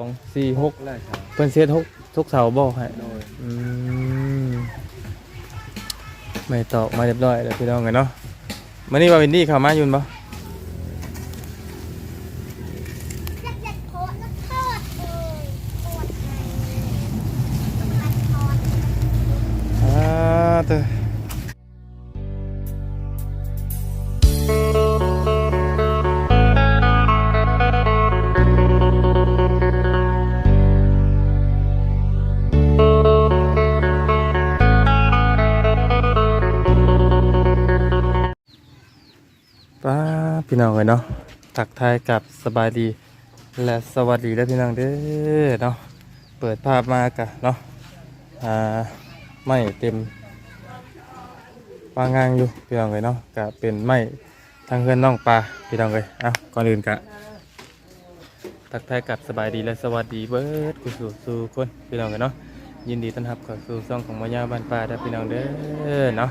องสี่หกแรกครับเพิ่นเสียทุกทุกเสาบ่ให้โดยอืมไม่ตอกมาเรียบร้อยแล้วพี่น้องกันเนาะมื้อนี้ว่าวินดี้เข้ามาอยู่บ่ ป้าพี่น้องเลยเนาะทักทายกับสบายดี และสวัสดีแล้วพี่น้องเด้อเนาะเปิดภาพมากะเนาะอ่าไม่เต็มปางางอยู่พี่น้องเลยเนาะกะเป็นไม้ทางเพื่อนน้องปลาพี่น้องเลยอะก่อนอื่นกะทักทายกับสบายดีและสวัสดีเบิร์ดกุสู่สู่คนพี่น้องเลยเนาะยินดีต้อนรับเข้าสู่ช่องของมายาบ้านปลาเด้พี่น้องเด้อเนาะ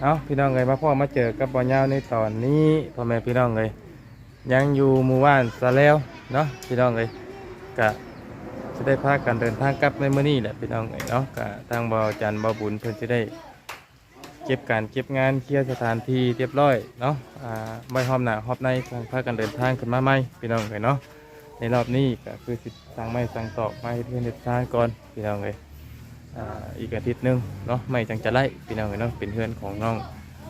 เอาพี่น้องเลยมาพ่อมาเจอกับบ่อยาวในตอนนี้พ่อแม่พี่น้องเลยยังอยู่หมู่บ้านซะแล้วเนาะพี่น้องเลยกะจะได้พากันเดินทางกลับในมื้อนี้แหละพี่น้องเอ้ยเนาะกะทางเบาจันบาบุญเพิ่นจะได้เก็บการเก็บงานเคลียร์สถานที่เรียบร้อยเนาะอ่าไม่หอมหนาหอบในทางพากันเดินทางขึ้นมาใหม่พี่น้องเลยเนาะในรอบนี้ก็คือสิสั่งไม้สั่งตอกไม้เพื่อนเดินทางก่อนพี่น้องเลย อีกอาทิตย์หนึงเนาะไม่จังจะไล่พี่น้องเลยเนาะเป็นเพื่อนของน้อง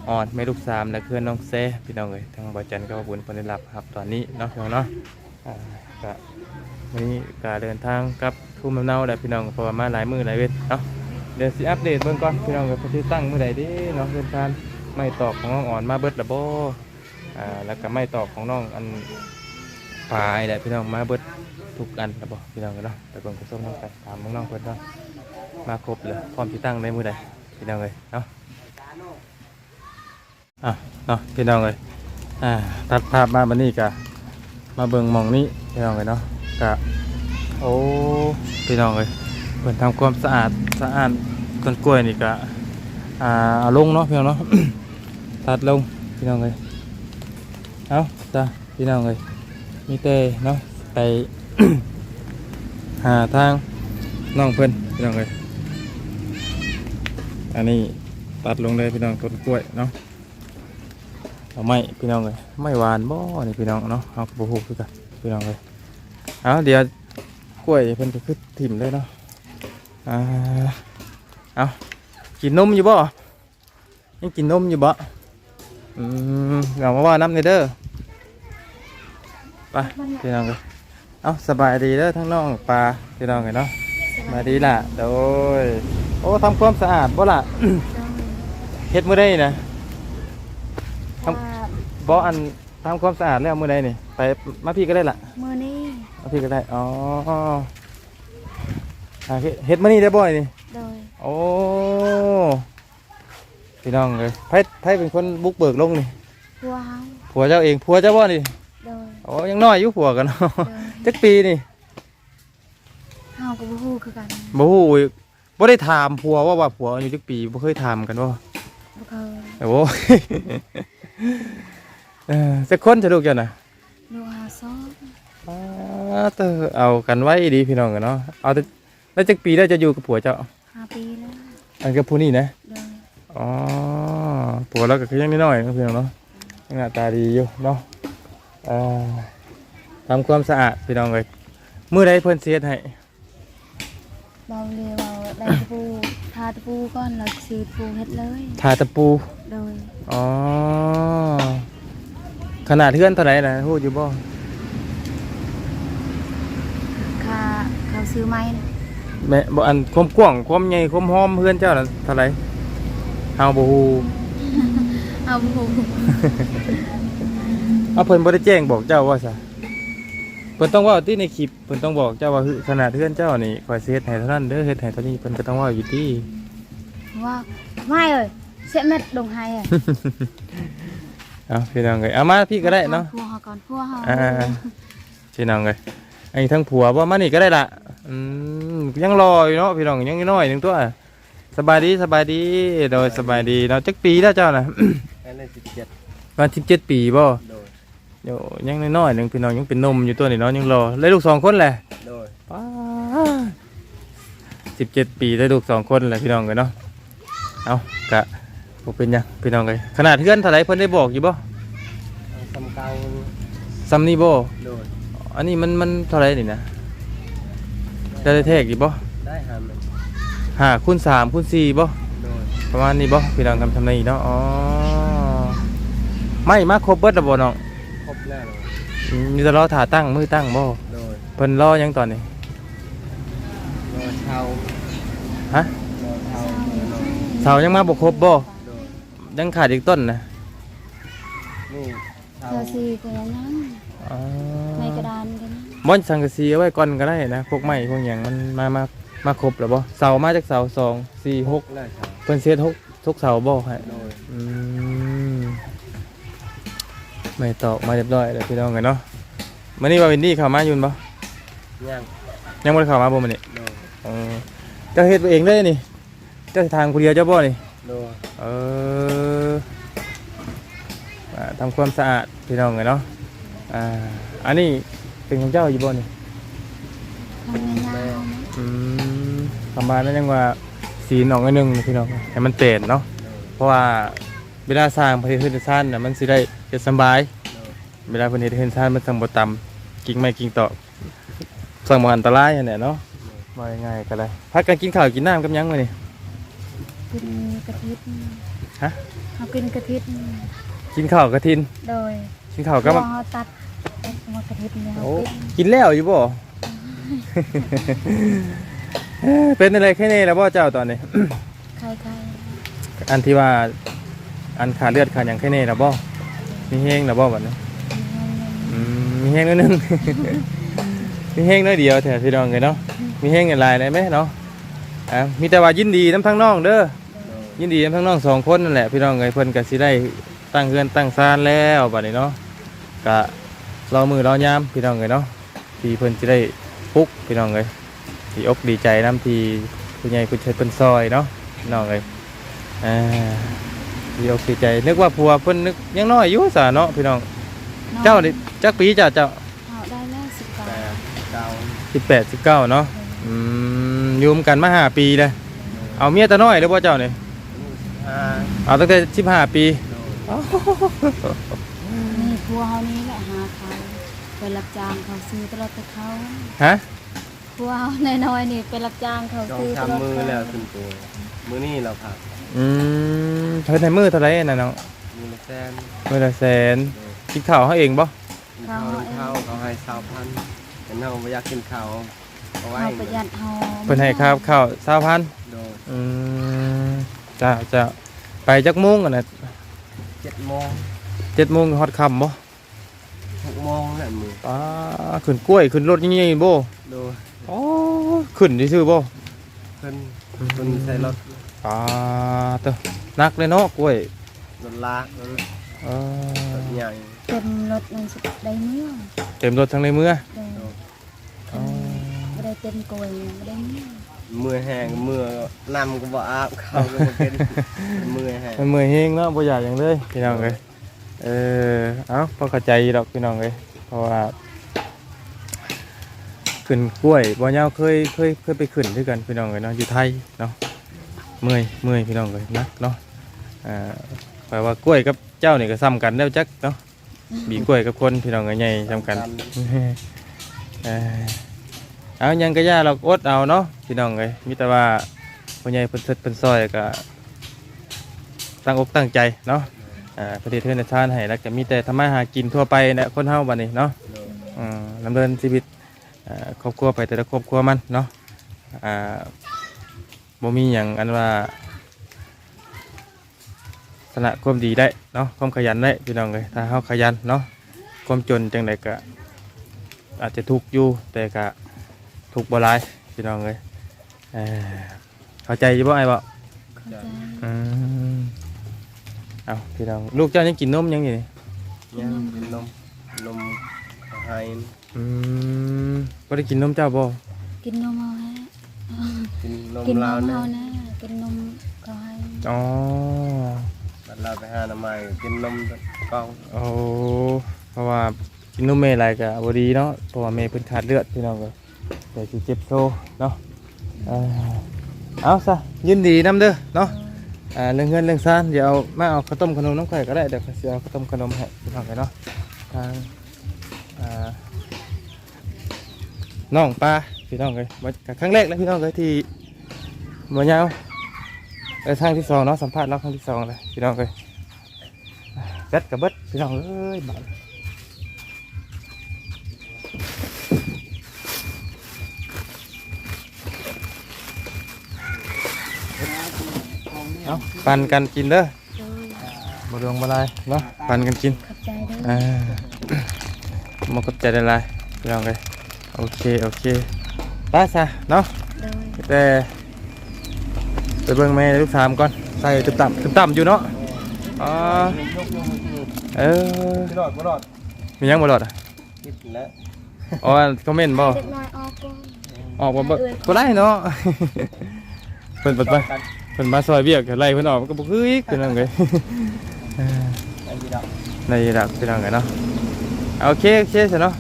ออนแม่ลูกสามและเพื่อนน้องแซ่พี่น้องเลยทางบอจันทร์ก็บุญผลได้รับครับตอนนี้เนาะพี่น้องเนาะก็วันนี้ก็เดินทางกับทุ่มลำเนาและพี่น้องพราะว่ามาหลายมือหลายเวทเนาะเดี๋ยวสิอัปเดตเบื้องก่อนพี่น้องกับที่ตั้งมือใดเดิเนาะเดินทางไม่ตอบของน้องอ่อนมาเบิดละโบอ่าแล้วก็ไม่ตอบของน้องอันปลายแหละพี่น้องมาเบิดทุกอันละโบพี่น้องเนาะแต่เบิ่งกระส้มน้องกันถามน้องเพิ่อนเนาะ มาครบเลยพร้อมที่ตั้งในมือใดพี่น้องเลยเนาะอะเนาะพี่น้องเลยอ่าตัดภาพมาบันนี้กะมาเบิ่งมองนี้พี่น้องเลยเนาะกะโอ้พี่น้องเลยเปิดทำความสะอาดสะอาดต้นกล้วยนี่กะอ่าเอาลงเนาะพี่น้องเนาะตัดลงพี่น้องเลยเอาจ้าพี่น้องเลยมีแต่เนาะไป หาทางน้องเพิ่นพี่น้องเลย อันนี้ตัดลงเลยพี่น้องต้นกล้วยเนาะเอาไม่พี่น้องเลยไม่หวานบ่นี่พี่น้องเนาะเอาบูฮูคือกันพี่น้องเลยเอาเดี๋ยวกล้วยเพิ่นจะขึ้นถิ่มเลยเนาะอ่าเอากินนมอยู่บ่ยังกินนมอยู่บ่อืมเอามาว่าน้ำในเด้อไปพี่น้องเลยเอาสบายดีเด้อทั้งน้องปลาพี่น้องเลยเนาะ สบายดีล่ะ โดย โอ้ทำความสะอาดบ่ล่ะ เฮ็ดมื้อได้นะว่าบ่อันทำความสะอาดแล้วมื้อใดนี่ ไปมาพี่ก็ได้ล่ะ มือนี้มาพี่ก็ได้ อ๋ออ่าเฮ็ดเฮ็ดมื้อนี้ได้บ่นี่โดย โอ้ พี่น้องเลยไผไผเป็นคนบุกเบิกลงนี่พัวเฮาผัวเจ้าเอง ผัวเจ้าบ่นี่โดย โอ้ยังน้อยอยู่ผัวกันเนาะโดยจักปีนี่ เฮากับฮู้คือกันบ่ฮู้อีกบ่ได้ถามผัวว่าว่าผัวอายุจักปีบ่เคยถามกันว่าบ่เคยโอ้เออจักคนจะลูกเจ้าน่ะลูกหาซอกอ่าเตอเอากันไว้ดีพี่น้องกันเนาะเอาแต่แล้วจักปีได้จะอยู่กับผัวเจ้าห้าปีแล้วอันกับผู้นี้นะโดยอ๋อผัวเราก็คือยังน้อยๆเนาะพี่น้องเนาะยังหน้าตาดีอยู่เนาะอ่าทำความสะอาดพี่น้องเลยมือใดเพิ่นเสียให้ เบาเรียเบาได้ตะปูทาตะปูก่อนแล้วซื้อตะปูเฮ็ดเลยทาตะปู โดยอ๋อ ขนาดเทือนเท่าไหร่นะพูดอยู่บ่ค่าเขาซื้อไม้นะแม่บ่อันความกว้างความใหญ่ความหอมเพื่อนเจ้าน่ะเท่าไหร่เฮาบ่ฮู้ เอาบ่ฮู้เอาเพิ่นบ่ได้แจ้งบอกเจ้าว่าซะ เพิ่นต้องเว่าที่ในคลิปเพิ่นต้องบอกเจ้าว่าคือขนาดเพื่อนเจ้านี่ข่อยสิเฮ็ดให้เท่านั้นเด้อเฮ็ดให้เท่านี้เพิ่นก็ต้องเว่าอยู่ที่ว่าไม่เอ้ยเสียเม็ดดงไห้อะเอาพี่น้องเอ้ยเอามาพี่ก็ได้เนาะพัวเฮาก่อนพัวเฮาอ่าพี่น้องเอ้ยไอ้ทั้งผัวบ่มานี่ก็ได้ละอืมยังรออยู่เนาะพี่น้องยังน้อยหนึงตัวสบายดีสบายดีโดยสบายดีเนาะจักปีแล้วเจ้าน่ะอันนี้สิบเจ็ดวัน17ปีบ่โดย เดี๋ยวยังน้อยๆหนึงพี่น้องยังเป็นนมอยู่ตัวนี่เนาะยังรอเลยลูกสองคนแหละโดยสิบเจ็ดปีได้ลูกสองคนแหละพี่น้องเลยเนาะเอากะบ่เป็นหยังพี่น้องเลยขนาดเพื่อนเท่าไรเพิ่นได้บอกอยู่บ่ทำเกาซัมนี่บ่โดยอันนี้มันมันเท่าไรนี่นะได้ได้แทกอยู่บ่ได้หามันห้าคูณสามคูณสี่บ่โดยประมาณนี้บ่พี่น้องทำทำในเนาะอ๋อไม่มาครบเบิดแล้วบ่น้องครบ แล้วเหรออืมมีแต่รอถ่าตั้งมือตั้งบ่โดยเพิ่นรอหยังตอนนี้โดยเทาฮะโดยเทาโดยเสายังมาบ่ครบบ่โดยยังขาดอีกต้นนะนี่เทาเธอสีก็ยังนั้นอ๋อในกระดานกันนะบ่อนสังกะสีเอาไว้ก่อนก็ได้นะพวกไม้พวกหยังมันมามามาครบแล้วบ่เสามาจากเสาสองสี่หก แล้วเทาเพิ่นเสียทุกทุกเสาบ่ให้โดย อืม ไม่ตอกมาเรียบร้อยแล้วพี่น้องกันเนาะมื้อนี้ว่าวินดี้เข้ามาอยู่บ่ย่างยังบ่ได้เข้ามาบ่มื้อนี้โดยเออเจ้าเฮ็ดเองเลยนี่เจ้าทางผู้เดียวเจ้าบ่นี่โดยเอออ่าทำความสะอาดพี่น้องกันเนาะอ่าอันนี้เป็นของเจ้าอยู่บ่นี่ทำงานยาวนะอืมประมาณนั้นยังว่าสีหนองอันหนึงพี่น้องให้มันเตนเนาะโดยเพราะว่าเวลาสร้างประเทศเฮือนซ่านน่ะมันสิได้เฮ็ดสำบายโดยเวลาเพิ่นเฮ็ดเฮือนซ่านมันสั่งบ่ต่ำกิ่งไม้กิ่งตอกสั่งบ่อันตรายนั่นแหละเนาะว่าง่ายๆก็ได้พักกันกินข้าวกินน้ำกับหยังมื้อนี้กินกะทิฮะเขากินกะทิกินข้าวกะทิน โดยกินข้าวกับ พอเขาตัดมากระทิเนี่ยเขาโอ้กินกินแล้วอยู่บ่ เอ้ยเป็นอะไรแค่นี้แล้วบ่เจ้าตอนนี้ใครใครอันที่ว่าอันขาดเลือดขาดหยังแค่นี้แล้วบ่ มีแห้งแล้วบ่บัดนี้อืมมีแห้งนิดนึง มีแห้งน้อยเดียวแถวพี่น้องเลยเนาะมีแห้งกันหลายเลยไหมเนาะอะมีแต่ว่ายินดีน้ำทั้งน้องเด้อยินดีน้ำทั้งน้องสองคนนั่นแหละพี่น้องเลยเพิ่นก็สิได้ตั้งเฮือนตั้งซานแล้วบัดนี้เนาะกะรอมือรอยามพี่น้องเลยเนาะที่เพิ่นจะได้ปลุกพี่น้องเลยดีอกดีใจน้ำที่ผู้ใหญ่ผู้ชายเพิ่นซอยเนาะพี่น้องเลยอ่า ดีอกดีใจ นึกว่าผัวเพิ่นนึกยังน้อยอยู่ซะเนาะพี่น้อง เจ้านี่จักปีจ้ะเจ้าเขาได้แล้วสิบกว่าแต่เกาสิบแปดสิบเก้าเนาะอืมอยุ่มกันมาห้าปีเลยเอาเมียแตะน้อยหรือว่าเจ้าเนี่ยอ่าเอาตั้งแต่สิบห้าปีโดยนี่พัวเขานี่แหละหาเขาไปรับจ้างเขาซื้อตลอดแต่เขาฮะพัวเขาน้อยๆนี่ไปรับจ้างเขาจองซื้อตลอดทำมือแล้วขึ้นตัวมือนี่เราผักอืม เธอในมือเท่าไหรน่ะน้องมือละแสนมือละแสนกินข้าวเขาเองบ่เขาเขาเขาให้สาวพันแต่เราไม่อยากกินข้าวเอาไว้เขาประหยัดเขาเพิ่นให้ข้าวข้าวสาวพันโดยอืมจ้าจ้าไปจักโมงกันนะเจ็ดโมงเจ็ดโมงฮอดค่ำบ่หกโมงแหละมือป้าขึ้นกล้วยขึ้นรถยิ่งๆบ่โดยอ๋อขึ้นซื่อๆบ่เพิ่นเพิ่นใส่รถป้าเตอ นักเลยเนาะกล้วยรถลากรถเอรอถใหญ่เต็มรถมันสิได้เมื่อเต็มรถทั้งในเมื่อโดยอ๋อไม่ได้เต็มกลวยไม่ได้เมื่อมือแห้งมือน้ำก็บ่อาบเขาก็บ่เป็นมือแห้งมันเมื่อยเฮงเนาะบ่อยากอย่างเลยพี่น้องเลยเออเอ้าพอเข้าใจดอกพี่น้องเลยเพราะว่าขึ้นกล้วยบ่ยาวเคยเคยเคยไปขึ้นด้วยกันพี่น้องเลยเนาะอยู่ไทยเนาะเมื่อยเมื่อยพี่น้องเลยนักเนาะ อ่าแปลว่ากล้วยกับเจ้านี่ก็ซ้ำกันแล้วจักเนาะบีกล้วยกับคนพี่น้องก็ใหญ่ซ้ำกันเออเอายังก็ย่าเราอดเอาเนาะพี่น้องเลยมีแต่ว่าพ่อใหญ่เพิ่นเทิดเพิ่นซอยก็ตั้งอกตั้งใจเนาะอ่าประเทศเทือนชาติให้แล้วก็มีแต่ทำมาหากินทั่วไปนะคนเฮาบัดนี้เนาะอืมดำเนินชีวิตอ่าครอบครัวไปแต่ละครอบครัวมันเนาะอ่าบ่มีหยังอันว่า สนะความดีได้เนาะความขยันได้พี่น้องเลยถ้าเฮาขยันเนาะความจนจังไดก็อาจจะทุกข์อยู่แต่ก็ทุกข์บ่หลายพี่น้องเลยเอ่อเข้าใจอยู่บ่ไอ้บ่เข้าใจอืมเอาพี่น้องลูกเจ้ายังกินนมยังอยู่นี่ยังกินนมนมเขาให้อืมบ่ได้กินนมเจ้าบ่กินนมเอาฮะกินนมกินนลาวมเนี่ยเอานะกินนมเขาให้อ๋อบัด เราไปหาหน้าไม้กินนมกองโอ้เพราะว่ากินนมแม่หลายก็บ่ดีเนาะเพราะว่าแม่เพิ่นขาดเลือดพี่น้องก็แต่สิเจ็บโซเนาะอ่าเอาซะยินดีนำเด้อเนาะอ่าเรื่องเงินเรื่องซานเดี๋ยวเอามาเอาข้าวต้มขนมน้ำไข่ก็ได้เดี๋ยวข้อยสิเอาข้าวต้มขนมให้พี่น้องกันเนาะทางอ่าน้องปลาพี่น้องเลยมาครั้งแรกแล้วพี่น้องเลยที่มายาว เออทางที่สองเนาะสัมภาษณ์เราครั้งที่สองเลยพี่น้องเลยแบดกับเบิดพี่น้องเอ้ยบาดเอาปั่นกันกินเด้อโดยบ่ดวงบ่ลายเนาะปั่นกันกินขอบใจเด้ออ่ามากับใจได้ลายพี่น้องเลยโอเคโอเคไป้าซะเนาะโดยแต่ ไปเบิ่งแม่ลูกสามก่อนใส่ตึบต่ำตึบต่ำอยู่เนาะอ๋อเออรอดบ่รอดมียังบ่หลอดอะคิดแล้วอ๋อคอมเมนต์บ่เด็กน้อยออกก่อนออกบ่บ่บ่ได้เนาะเพิ่นเพิ่นไปเพิ่นมาซอยเวียกไล่เพิ่นออกมันก็บ่คืออีกพี่น้องเลยเออไอ้ที่ดับในระดับพี่น้องกันเนาะโอเคโอเคเสร็จเนาะ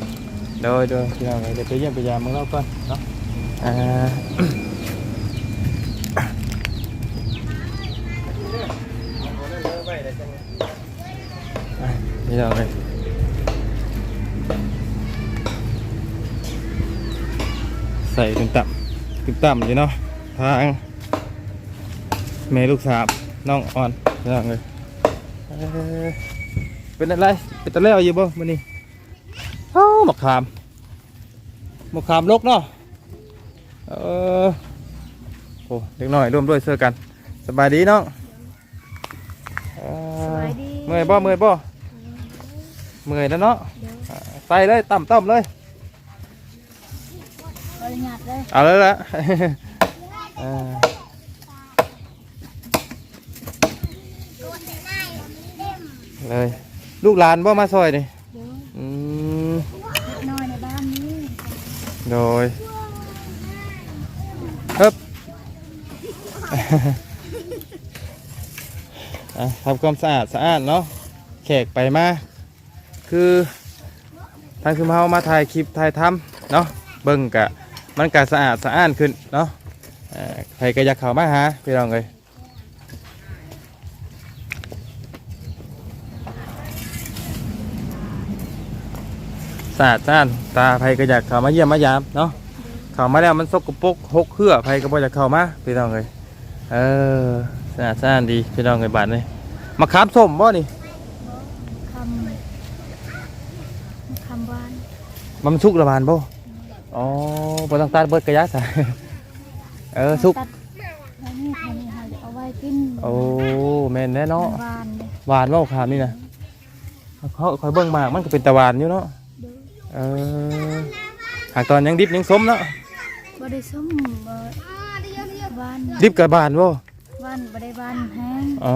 โดยโดยพี่น้องกันเดี๋ยวไปเยี่ยมไปยามมึงเราก่อนเนาะอ่า พี่น้องเลยใส่ตึงต่ำตึงต่ำอยู่เนาะทางแม่ลูกสาวน้องอ่อนพี่น้องเลยเอ้ยเป็นอะไรเป็นตะแล้วอยู่บ่มื้อนี้เอ้าหมกขามหมกขามลกเนาะเออโอ้เด็กน้อยร่วมด้วยเสื้อกัน สบายดีเนาะเอ่อเมื่อยบ่เมื่อยบ่ เมื่อยแล้วเนาะอ่าใส่เลยต่ำต้มเลยบริญาตเลยเอาเลยละเออตัวใส่หน้าเต็มเลย ลูกหลานบ่มาซอยนี่โดยอืมเล็กน้อยในบ้านนี้โดยครับ อะทำความสะอาดสะอาดเนาะแขกไปมา คือทางคือเฮามาถ่ายคลิปถ่ายทำเนาะเบิ่งกะมันกะสะอาดสะอ้านขึ้นเนาะเอ่อใครก็อยากเข้ามาหาพี่น้องเลยสะอาดสะอ้านตาใครก็อยากเข้ามาเยี่ยมมายามเนาะเข้ามาแล้วมันสกปรกหกเครือใครก็บ่อยากเข้ามาพี่น้องเลยเออสะอาดสะอ้านดีพี่น้องเลยบาดนี้มาขามส้มบ่นี่ คำคำหวาน มันสุกระบานบ่อ๋อบ่ต้องตัดเบิดกระยะซะเออสุกตัดแล้วนี่ทำนี่ค่ะเอาไว้กินโอ้แม่นแน่เนาะ หวานเลยหวานว่าขามนี่นะเขาคอยเบิ่งมากมันก็เป็นตะหวานอยู่เนาะโดยเออหากตอนยังดิบยังส้มเนาะบริส้มบ่อ่าเดี๋ยวเดี๋ยวหวานดิบกับบานบ่ หวานบริหวานแห้งอ๋อ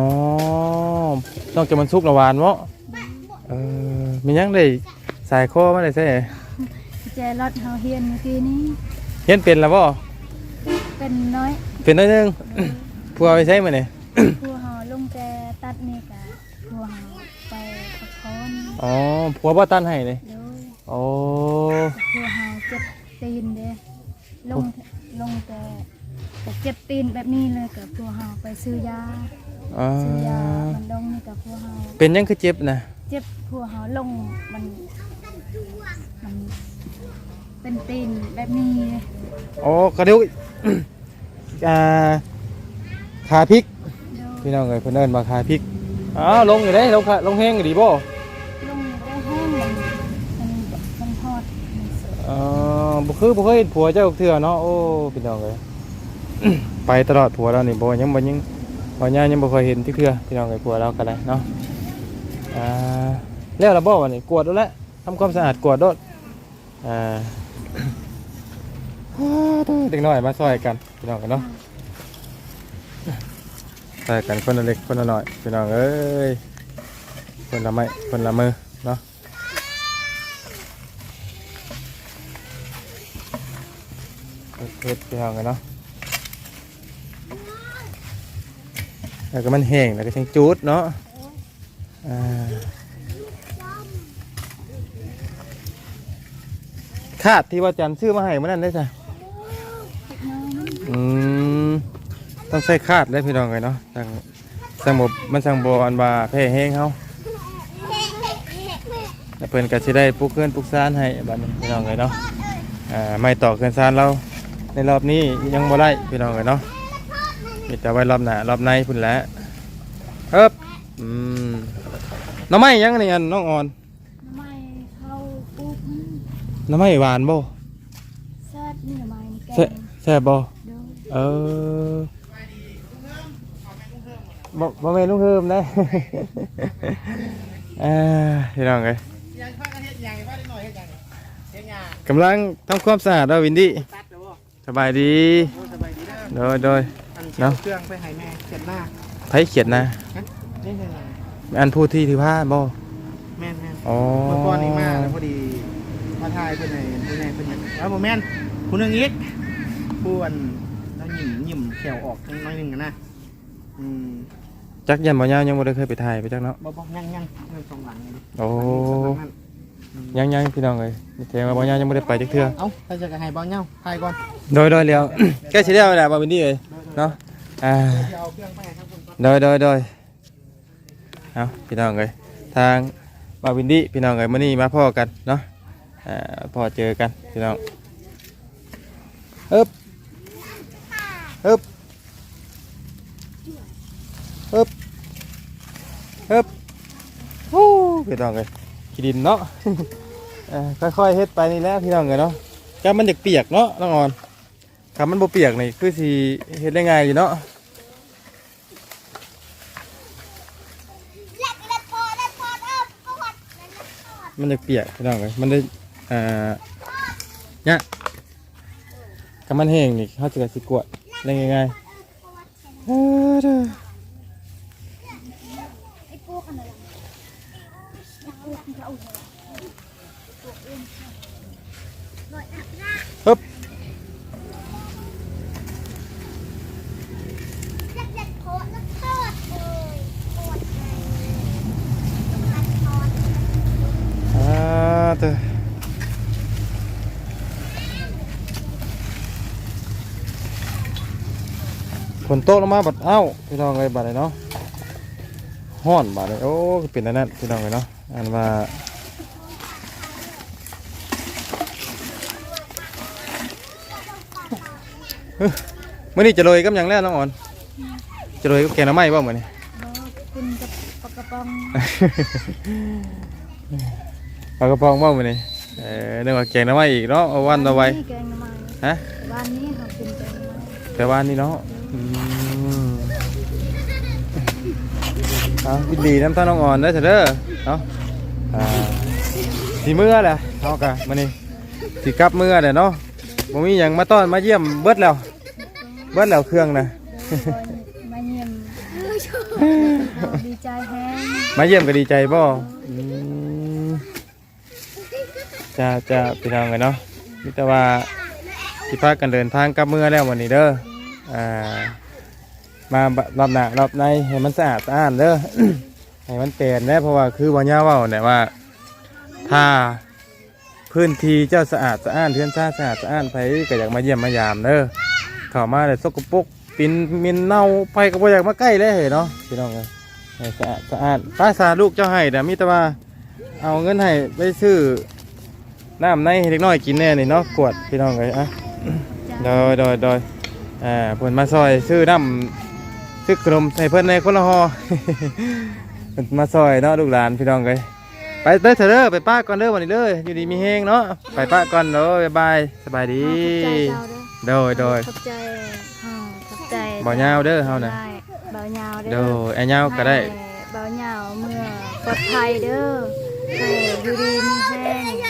ต้องจะมันสุกละหวานเนาะเออมียังได้สายคอมาได้ใช่ แจรถเฮาเฮียนเมื่อกี้นี้เห็นเป็นแล้วบ่เป็นน้อยเป็นน้อยหนึงผัวไปใช้มาเนี่ยผู้เฮาลงแต่ตัดนี่กะผู้เฮาไปพักผ่อนอ๋อผัวบ่ตันให้เลยโดยโอ้ผู้เฮาเจ็บตีนเด้ลงลงแต่แต่เจ็บตีนแบบนี้เลยกับผู้เฮาไปซื้อยาอ่าซื้อยามันดงนี่กับผู้เฮาเป็นยังคือเจ็บนะเจ็บผู้เฮาลงมันมัน เป็นตีนแบบนี้อ๋อกระดูกอ่าขาพริก โดยพี่น้องเอ้ยเพิ่นเอิ้นว่าขาพริกอ้าวลงอยู่เด้ลงขาลงแห้งอยู่ดีบ่ลงได้แห้งมันมันมันฮอดมันสดเอ่อบ่คือบ่เคยเห็นผัวเจ้าเทื่อเนาะโอ้พี่น้องเอ้ย ไปตลอดผัวเรานี่บ่ยังบ่ยังบ่ย่ายังบ่เคยเห็นที่เทื่อพี่น้องเอ้ยผัวเราก็ได้เนาะอ่าแล้วล่ะบ่วันนี้กวดแล้วแหละทำความสะอาดกวดโดดอ่า เด็กน้อยมาซอยกันพี่น้องกันเนาะซอยกันคนละเล็กคนละน้อยพี่น้องเอ้ยคนละไม้คนละมือเนาะเฮ็ดพี่น้องกันเนาะแล้วก็มันแห้งแล้วก็ช่างจูดเนาะอ่า คาดที่ว่าจันซื้อมาให้มันนั่นได้จ้ะน้อยอืมต้องใส่คาดเลยพี่น้องเลยเนาะสั่งสั่งบมันสั่งบอันว่าแพ้แห้งเขาแล้วเพิ่นก็สิได้ปลูกเกินปลูกซานให้บัดนี้พี่น้องเลยเนาะอ่าไม่ต่อเกินซานเราในรอบนี้ยังบ่ได้พี่น้องเลยเนาะมีแต่ไว้รอบหน้ารอบในพุ่นแหละเอิบอืมน้ำไม้ยังนี่อันน้องอ่อน ทำไมเขาปลูกมัน ห น้ำไม้หวานบ่แซ่บนี่ทำไมแกแซ่งแซ่บบ่เด้อเออบ่บ่แม่นลุงเฮิมนะ เอ่าพี่น้องเอ้ยกำลังทำความสะอาดเราวินดี้สบายดีสบายดีเด้อโดยโดย อันเนาะ เครื่องไปให้แม่เขียนหน้าไผเขียนนะนี่ไงอันพูดที่ถือผ้าบ่แม่นแม่นอ๋อเมื่อก่อนนี่มาแล้วพอดี มาทายเพื่อนในเพื่อนในเพื่อนในแล้วโมแม่นผู้หนึงอีกผู้อันแล้วหยิ่มหยิ่มแขวออกจังน้อยหนึงอะนะอืมจักยันบ่ยาวยังบ่ได้เคยไปถ่ายไปจักเนาะบ่บ่ยังยังยังสองหลังเลยโอ้สองหลังนั่นยังยังพี่น้องเอ้ยแสดงว่าบ่ยาวยังบ่ได้ไปจักเทื่อเอ้าถ้าจะกระให้บ้าเงาทายก่อนโดยโดยแล้วแกสิได้เอาล่ะบ่วินดี้เอ้ยเนาะอ่าเดี๋ยวเอาเครื่องไปให้ทั้งคนก่อนโดยโดยโดยเอาพี่น้องเลยทางบาวินดี้พี่น้องเลยมื่อนี้มาพ่อกันเนาะ อ่าพ่อเจอกันพี่น้องฮึบฮึบฮึบฮึบฮู้พี่น้องเลยขี้ดินเนาะเอ่อค่อยๆเฮ็ดไปนี่แหละพี่น้องเลยเนาะก็มันจะเปียกเนาะน้องออนถ้ามันบ่เปียกนี่คือสิเฮ็ดได้ง่ายอยู่เนาะเล็กเล็กพอเล็กพอเออพอดเล็กพอดมันจะเปียกพี่น้องเลยมันได้ อ่าเนี่ยกำมันแห้งนี่เขาจะสิกวดได้ง่ายๆเออเด้อ ไอ้พวกอันนั้นไอ้พวกมันจะเอาหัว ฮึบ เล็กเล็กพอดแล้วทอดเลยทอดไงมันทอด อ่าเด้อฝน ตกลงมาบัดเอ้าพี่น้องเลยบัดเลยเนาะห้อนบัดเลยโอ้เป็นอันนั้นพี่น้องเลยเนาะอันว่าเฮ้ยมื่อนี้จะโรยกับหยังแล้วน้องอ่อนจะโรยกับแกงหน้ำไม้บ่เหมือนนี่บ่กินกับปลากระป๋องปลากระป๋องบ่มื้อนี้เออนึกว่าแกงหน้ำไม้อีกเนาะเอาวันเอาไว้แกงหน่อไม้ฮะวันนี้เขากินแกงหน่อไม้แต่ว่านี่เนาะอืม เอายินดีน้ำตาน้องอ่อนเด้อเถอะเด้อเนาะอ่าสิมื้อแหละเฮากะมื้อนี้สิกลับเมื้อแหละเนาะบ่มีหยังมาต้อนมาเยี่ยมเบิดแล้ว เบิดแล้วเครื่องนะ มาเยี่ยมดีใจแฮงมาเยี่ยมก็ดีใจบ่อืมจะจะพี่น้องกันเนาะมีแต่ว่าสิพากันเดินทางกลับเมื่อแล้ววันนี้เด้อ อ่า มารอบหน้ารอบในให้มันสะอาดสะอ้านเด้อ ให้มันเปลี่ยนนะเพราะว่าคือวันย่าว่าเนี่ยว่า ถ้าพื้นที่เจ้าสะอาดสะอ้านเทือนซ่าสะอาดสะอ้านไปก็อยากมาเยี่ยมมายามเด้อเข้ามาเลยสกปรกปินมินเน่าไปก็บ่อยากมาใกล้เลยเนาะพี่น้องเอ้ยสะอาดสะอาดป้าสาลูกเจ้าให้แต่มีแต่ว่าเอาเงินให้ไปซื้อน้ำในให้เด็กน้อยกินแน่นี่เนาะกวดพี่น้องเลยอะโดยโดยโดยอ่าเพิ่นมาซอยซื้อน้ำ ซื้อขนมใส่เพิ่นในคนละห่อเพิ่นมาซอยเนาะลูกหลานพี่น้องเลยไปเด้อเถอะเด้อไปป้าก่อนเด้อวันนี้เด้ออยู่ดีมีแฮงเนาะไปป้าก่อนเด้อบ๊ายบายสบายดีขอบใจเจ้าเด้อโดยโดยขอบใจเฮาขอบใจบ่ยาวเด้อเฮาน่ะได้บ่ยาวโดเด้อยไอ้ยาวก็ได้ให้บ่ยาวเมื่อปลอดภัยเด้อให้อยู่ดีมีแห้งให้สุขภ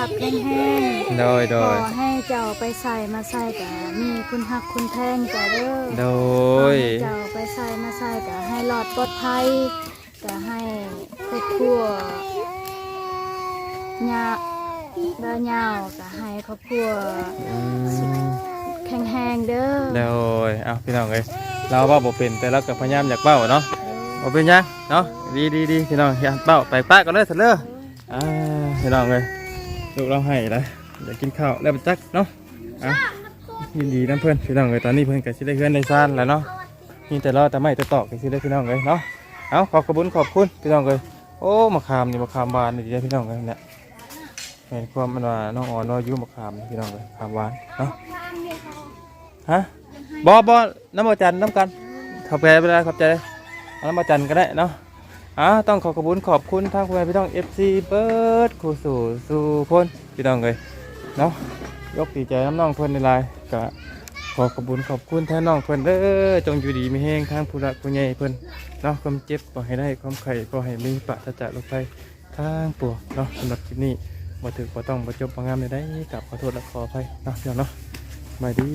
าพแข็งแรงโดยโดขอยให้เจ้าไปใส่มาใส่กะมีคุณฮักคุณแพงจ้ะเด้อโดขยให้เจ้าไปใส่มาใส่กะให้หลอดปลอดภัยกะให้ครอบครัวยาบ่ยาวกะให้ครอบครัวอืมแข็งแรงเด้อโดยเอาพี่น้องเอ้ยเราเว้าบ่เป็นแต่เราก็พยายามอยากเว้าเนาะบ่เป็นหยังเนาะดีดีดีพี่น้องอย่าเว้าไปป้าก่อนเด้อเถอะเด้ออ่าพี่น้องเอ้ย ลูกเราให้แล้วเดี๋ยวกินข้าวแล้วไปจักเนาะอะยินดีน้ำเพื่อนพี่น้องเลยตอนนี้เพื่อนก็สิได้เพื่อนในซ่านแล้วเนาะมีแต่รอแต่ไม่แต่ตอกก็สิได้พี่น้องเลยเนาะเอาขอบขอบคุญขอบคุณพี่น้องเลยโอ้มะขามนี่มะขามหวานนี่ดีนะพี่น้องเลยเนี่ยเห็นความมันว่าน้องอ่อนน้อยอยุ่มะขามนี่พี่น้องเลยขามหวานเนาะฮะบอบอน้ำมันจันทร์น้ำกันขอบใจไปเลยขอบใจเลยเอาน้ำมันจันทร์ก็ได้เนาะ อ่าต้องขอขอบคุญขอบคุณทางคุณแม่พี่น้อง FC เบิร์ดครูสู่สู่พ้นพี่น้องเลยเนาะยกดีใจน้ำน้องเพิ่นในไลน์ก็ขอขอบคุญขอบคุณแทนน้องเพิ่นเด้อจงอยู่ดีมีแห้งทางผู้รักผู้ใหญ่เพิ่นเนาะความเจ็บก็ให้ได้ความไข่ก็ให้มีปราศจากโรคภัยทางปวงเนาะสำหรับคลิปนี้บ่ถึงกบ่ต้องบ่จบบ่งามใดๆกับขอโทษและขออภัยเนาะเดี๋ยวเนาะมาดี